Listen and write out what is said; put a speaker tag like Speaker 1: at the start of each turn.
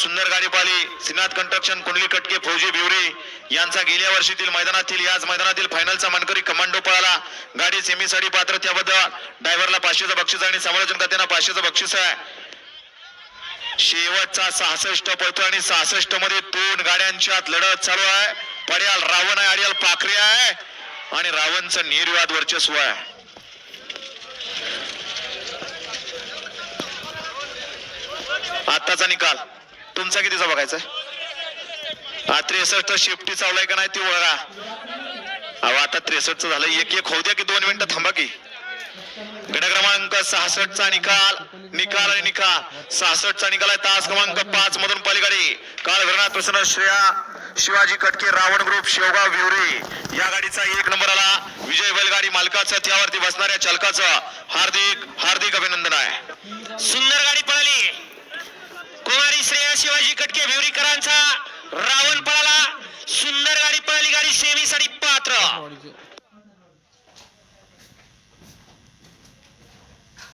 Speaker 1: सुंदर गाडी पाहिली. श्रीनाथ कंस्ट्रक्शन कुंडली कटके फौजी बिवरे यांचा गेल्या वर्षीतील मैदानातील याच मैदानातील फायनलचा मानकरी कमांडो पळाला. गाडी सेमीसाठी पात्र त्याबद्दल ड्रायव्हरला पाचशेचं बक्षीस आणि समालोचन करताना पाचशेचं बक्षीस आहे. शेवटचा सहासष्ट पळतो आणि सहासष्टमध्ये दोन गाड्यांच्या लढत चालू आहे. पड्याल रावण आहे अडियाल पाखरे आहे. आणि रावणचं निर्वाद वर्चस्व आहे. आत्ताचा निकाल. तुमचा कितीचा बघायचा हा त्रेसष्ट शेफ्टी चावलाय का नाही ती वळा. अहो आता त्रेसष्टचं झालं. एक एक होऊ द्या की दोन मिनिटं थांबा की. गट क्रमांक सहासष्टचा निकाल. निकाल आणि निकाल. सहासष्टचा निकाल आहे तास क्रमांक पाच मधून पलीकडे. काल घरनाथ प्रसन्न श्रेया शिवाजी कटके रावण ग्रुप शेवगाव विवरे. या गाडीचा एक नंबर आला. विजय बैलगाडी मालकाचं त्यावरती बसणाऱ्या चालकाचं हार्दिक हार्दिक अभिनंदन आहे.
Speaker 2: सुंदर शिवाजी कटके भिवरीकरांचा रावण पळाला. सुंदर गाडी पळाली गाडी सेमीसाठी पात्र.